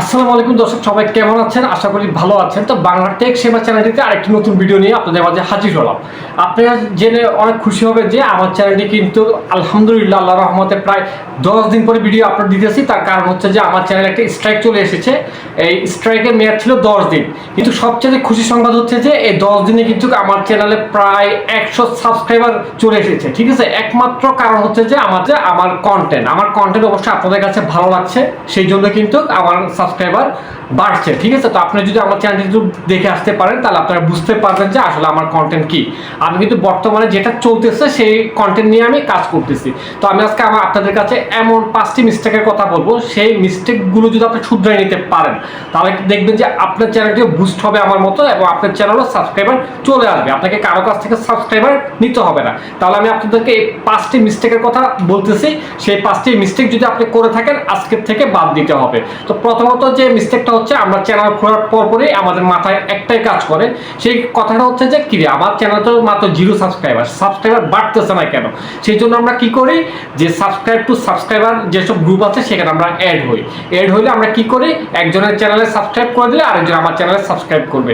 আসসালামু আলাইকুম দর্শক, সবাই কেমন আছেন? আশা করি ভালো আছেন। তো বাংলা টেক সেবা চ্যানেলটিতে আরেকটি নতুন ভিডিও নিয়ে আপনাদের মাঝে হাজির হলাম। আপনারা জেনে অনেক খুশি হবে যে আমার চ্যানেলটি কিন্তু আলহামদুলিল্লাহ আল্লাহ রহমতে প্রায় দশ দিন পরে ভিডিও আপলোড দিতেছি। তার কারণ হচ্ছে যে আমার চ্যানেলে একটা স্ট্রাইক চলে এসেছে। এই স্ট্রাইকের মেয়াদ ছিল দশ দিন। কিন্তু সবচেয়ে খুশি সংবাদ হচ্ছে যে এই দশ দিনে কিন্তু আমার চ্যানেলে প্রায় একশো সাবস্ক্রাইবার চলে এসেছে। ঠিক আছে? একমাত্র কারণ হচ্ছে যে আমার যে আমার কন্টেন্ট আমার কন্টেন্ট অবশ্যই আপনাদের কাছে ভালো লাগছে। সেই জন্য কিন্তু আমার সাবস্ক্রাইবার বাড়ছে, ঠিক আছে? তো আপনি যদি আমার চ্যানেলটি একটু দেখে আসতে পারেন, তাহলে আপনারা বুঝতে পারবেন যে আসলে আমার কন্টেন্ট কি। আমি কিন্তু বর্তমানে যেটা চলতেছে, সেই কন্টেন্ট নিয়ে আমি কাজ করতেছি। তো আমি আজকে আমার আপনাদের কাছে এমন পাঁচটি মিস্টেকের কথা বলব। সেই মিস্টেকগুলো যদি আপনি শুধরাই নিতে পারেন, তাহলে দেখবেন যে আপনার চ্যানেলটিও বুস্ট হবে আমার মতো এবং আপনার চ্যানেলও সাবস্ক্রাইবার চলে আসবে। আপনাকে কারও কাছ থেকে সাবস্ক্রাইবার নিতে হবে না। তাহলে আমি আপনাদেরকে এই পাঁচটি মিস্টেকের কথা বলতেছি। সেই পাঁচটি মিস্টেক যদি আপনি করে থাকেন, আজকের থেকে বাদ দিতে হবে। তো প্রথমত যে মিস্টেকটা হচ্ছে, আমরা চ্যানেল খোলার পরপরই আমাদের মাথায় একটাই কাজ করে। সেই কথাটা হচ্ছে যে কি আমার চ্যানেল তো মাত্র জিরো সাবস্ক্রাইবার সাবস্ক্রাইবার বাড়তেছে না কেন? সেই জন্য আমরা কি করি, যে সাবস্ক্রাইব টু সাবস্ক্রাইবার যেসব গ্রুপ আছে, সেখানে আমরা অ্যাড হই। অ্যাড হইলে আমরা কি করি, একজনের চ্যানেলে সাবস্ক্রাইব করে দিলে আরেকজন আমার চ্যানেলে সাবস্ক্রাইব করবে।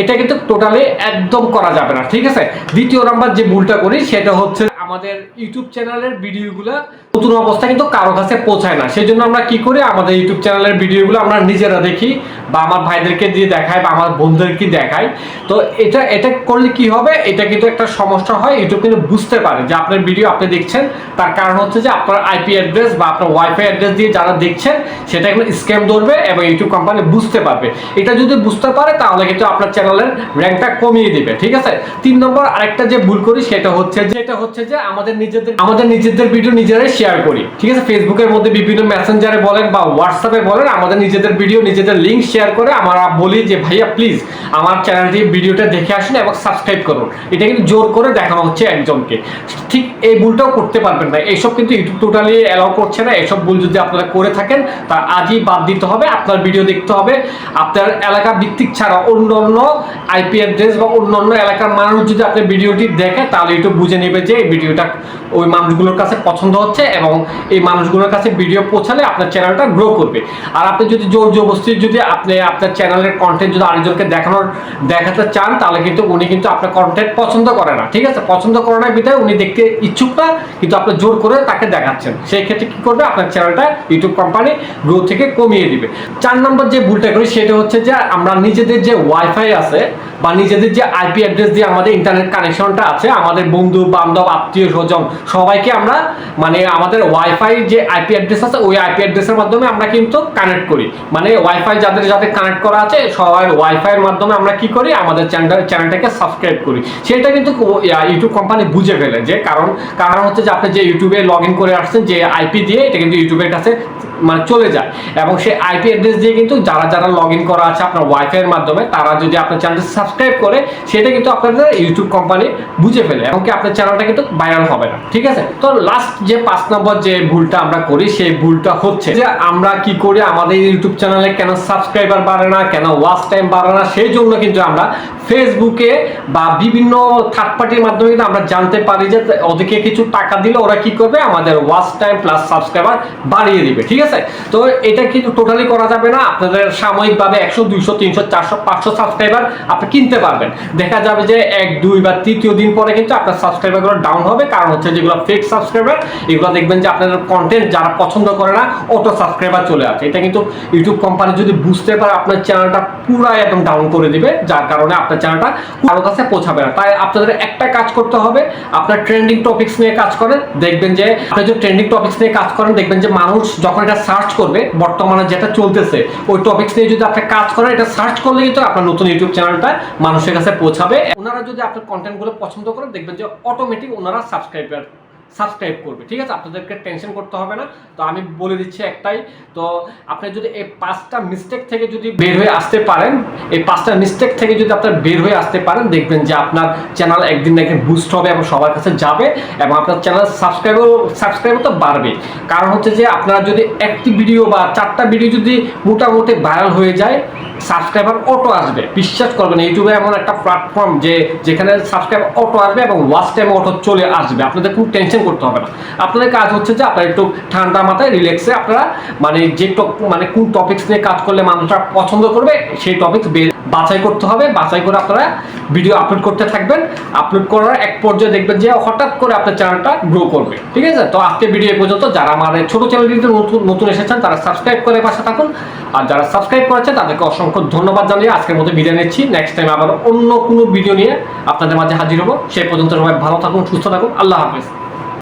এটা কিন্তু টোটালি একদম করা যাবে না, ঠিক আছে? দ্বিতীয় নাম্বার যে ভুলটা করি, সেটা হচ্ছে আমাদের ইউটিউব চ্যানেলের ভিডিওগুলো নতুন অবস্থা কিন্তু কারও কাছে পৌঁছায় না। সেই জন্য আমরা কি করি? আমাদের ইউটিউব চ্যানেলের ভিডিওগুলো আমরা নিজেরা দেখি বা আমার ভাইদেরকে দিয়ে দেখাই বা আমার বন্ধুদেরকে দেখাই। তো এটা এটা করলে কি হবে? এটা কিন্তু একটা সমস্যা হয়। ইউটিউব কিন্তু বুঝতে পারে যে আপনার ভিডিও আপনি দেখছেন। তার কারণ হচ্ছে যে আপনার আইপি অ্যাড্রেস বা আপনার ওয়াইফাই অ্যাড্রেস দিয়ে যারা দেখছেন, সেটা কিন্তু স্ক্যাম ধরবে এবং ইউটিউব কোম্পানি বুঝতে পারবে। এটা যদি বুঝতে পারে, তাহলে কিন্তু আপনার চ্যানেলের র্যাঙ্কটা কমিয়ে দিবে। ঠিক আছে? তিন নম্বর আরেকটা যে ভুল করি, সেটা হচ্ছে যে এটা হচ্ছে যে আমাদের নিজেদের আমাদের নিজেদের ভিডিও নিজেরাই শেয়ার করি। ঠিক আছে? ফেসবুকের মধ্যে বিভিন্ন মেসেঞ্জারে বলেন বা হোয়াটসঅ্যাপে বলেন, আমাদের নিজেদের ভিডিও নিজেদের লিঙ্ক শেয়ার করে আমরা বলি যে, ভাইয়া প্লিজ আমার চ্যানেলটি ভিডিওটা দেখে আসুন এবং সাবস্ক্রাইব করুন। এটা কিন্তু জোর করে দেখানো হচ্ছে একজনকে। ঠিক এই ভুলটাও করতে পারবেন না এইসব কিন্তু ইউটিউব টোটালি অ্যালাউ করছে না। এসব ভুল যদি আপনারা করে থাকেন, তা আজই বাদ দিতে হবে। আপনার ভিডিও দেখতে হবে। আপনার এলাকা ভিত্তিক ছাড়া অন্য অন্য আইপি অ্যাড্রেস বা অন্য অন্য এলাকার মানুষ যদি আপনার ভিডিওটি দেখে, তাহলে ইউটিউব বুঝে নেবে যে এই ভিডিওটা ওই মানুষগুলোর কাছে পছন্দ হচ্ছে এবং এই মানুষগুলোর কাছে ভিডিও পৌঁছালে আপনার চ্যানেলটা গ্রো করবে। আর আপনি যদি জোর জবরদস্তি যদি আপনি আপনার চ্যানেলের কন্টেন্ট যদি আরেকজনকে দেখানোর, দেখাতে চান, তাহলে কিন্তু উনি কিন্তু আপনার কন্টেন্ট পছন্দ করে না। ঠিক আছে? পছন্দ করে না বিধায় উনি দেখতে ইচ্ছুক না, কিন্তু আপনি জোর করে তাকে দেখাচ্ছেন। সেই ক্ষেত্রে কি করবে? আপনার চ্যানেলটা ইউটিউব কোম্পানি গ্রো থেকে কমিয়ে দিবে। চার নম্বর যে ভুলটা করি, সেটা হচ্ছে যে আমরা নিজেদের যে ওয়াইফাই আছে বা নিজেদের যে আইপি অ্যাড্রেস দিয়ে আমাদের ইন্টারনেট কানেকশনটা আছে, আমাদের বন্ধু, বান্ধব, আত্মীয়, স্বজন, সবাইকে আমরা মানে আমাদের ওয়াইফাই যে আইপি অ্যাড্রেস আছে, ওই আইপি অ্যাড্রেসের মাধ্যমে আমরা কিন্তু কানেক্ট করি। মানে ওয়াইফাই যাদের যাদের কানেক্ট করা আছে, সবার ওয়াইফাইয়ের মাধ্যমে আমরা কি করি? আমাদের চ্যানেল চ্যানেলটাকে সাবস্ক্রাইব করি। সেটা কিন্তু ইউটিউব কোম্পানি বুঝে ফেলে যে, কারণ কারণ হচ্ছে যে আপনি যে ইউটিউবে লগ ইন করে আসছেন, যে আইপি দিয়ে, এটা কিন্তু ইউটিউবের কাছে মানে চলে যায়। এবং সেই আইপি অ্যাড্রেস দিয়ে কিন্তু যারা যারা লগ ইন করা আছে আপনার ওয়াইফাইয়ের মাধ্যমে, তারা যদি আপনার চ্যানেলটা সাবস্ক্রাইব করে, সেটা কিন্তু আপনাদের ইউটিউব কোম্পানি বুঝে ফেলে এবং কি আপনার চ্যানেলটা কিন্তু ভাইরাল হবে না। ঠিক আছে? তো লাস্ট যে পাঁচ নম্বর যে ভুলটা আমরা করি, সেই ভুলটা হচ্ছে যে আমরা কি করি, আমাদের ইউটিউব চ্যানেলে কেন সাবস্ক্রাইবার বাড়ে না, কেন ওয়াচ টাইম বাড়ে না, সেই জন্য কিন্তু আমরা ফেসবুকে বা বিভিন্ন থার্ড পার্টির মাধ্যমে কিন্তু আমরা জানতে পারি যে ওদেরকে কিছু টাকা দিলে ওরা কি করবে, আমাদের ওয়াচ টাইম প্লাস সাবস্ক্রাইবার বাড়িয়ে দিবে। ঠিক আছে? তো এটা কিন্তু টোটালি করা যাবে না। আপনাদের সাময়িকভাবে একশো, দুইশো, তিনশো, চারশো, পাঁচশো সাবস্ক্রাইবার আপনি কিনতে পারবেন। দেখা যাবে যে এক, দুই বা তৃতীয় দিন পরে কিন্তু আপনার সাবস্ক্রাইবারগুলো ডাউন হবে। কারণ হচ্ছে যেগুলো ফেক সাবস্ক্রাইবার এগুলো দেখবেন যে আপনাদের কন্টেন্ট যারা পছন্দ করে না অটো সাবস্ক্রাইবার চলে আসে। এটা কিন্তু ইউটিউব কোম্পানি যদি বুঝতে পারে, আপনার চ্যানেলটা পুরাই একদম ডাউন করে দিবে। যার কারণে আপনার চ্যানেলটা কারও কাছে পৌঁছাবে না। তাই আপনাদের একটা কাজ করতে হবে। আপনার ট্রেন্ডিং টপিকস নিয়ে কাজ করেন। দেখবেন যে, আপনি যদি ট্রেন্ডিং টপিকস নিয়ে কাজ করেন, দেখবেন যে মানুষ যখন এটা সার্চ করবে, বর্তমানে যেটা চলতেছে, ওই টপিক্স নিয়ে যদি আপনি কাজ করেন, এটা সার্চ করলে কিন্তু আপনার নতুন ইউটিউব চ্যানেলটা মানুষের কাছে পৌঁছাবে। ওনারা যদি আপনার কন্টেন্টগুলো পছন্দ করেন, দেখবেন যে অটোমেটিক ওনারা সাবস্ক্রাইবার সাবস্ক্রাইব করবে, ঠিক আছে? আপনাদেরকে টেনশন করতে হবে না। তো আমি বলে দিচ্ছি একটাই, তো আপনি যদি এই পাঁচটা মিস্টেক থেকে যদি বের হয়ে আসতে পারেন, এই পাঁচটা মিস্টেক থেকে যদি আপনার বের হয়ে আসতে পারেন, দেখবেন যে আপনার চ্যানেল একদিন না একদিন বুস্ট হবে এবং সবার কাছে যাবে এবং আপনার চ্যানেল সাবস্ক্রাইবার সাবস্ক্রাইবার তো বাড়বে। কারণ হচ্ছে যে আপনারা যদি একটি ভিডিও বা চারটা ভিডিও যদি মোটামুটি ভাইরাল হয়ে যায় সাবস্ক্রাইবার অটো আসবে। বিশ্বাস করবেন, ইউটিউবে এমন একটা প্ল্যাটফর্ম যে যেখানে সাবস্ক্রাইব অটো আসবে এবং ওয়াচ টাইম অটো চলে আসবে। আপনাদের কোনো টেনশন করতে হবে না। আপনাদের কাজ হচ্ছে যে আপনারা একটু ঠান্ডা মাথায় রিল্যাক্সে আপনারা মানে যে মানে কোন টপিক্স নিয়ে কাজ করলে মানুষরা পছন্দ করবে, সেই টপিক্স বাছাই করতে হবে। বাছাই করে আপনারা ভিডিও আপলোড করতে থাকবেন। আপলোড করার এক পর্যায়ে দেখবেন যে হঠাৎ করে আপনার চ্যানেলটা গ্রো করবে। ঠিক আছে? তো আজকে ভিডিও পর্যন্ত যারা আমাদের ছোট চ্যানেলটিতে নতুন নতুন এসেছেন, তারা সাবস্ক্রাইব করে পাশে থাকুন। আর যারা সাবস্ক্রাইব করেছেন, তাদেরকে অসংখ্য ধন্যবাদ জানিয়ে আজকের মতো বিদায় নিচ্ছি। নেক্সট টাইম আবার অন্য কোনো ভিডিও নিয়ে আপনাদের মাঝে হাজির হব। সেই পর্যন্ত সবাই ভালো থাকুন, সুস্থ থাকুন। আল্লাহ হাফেজ।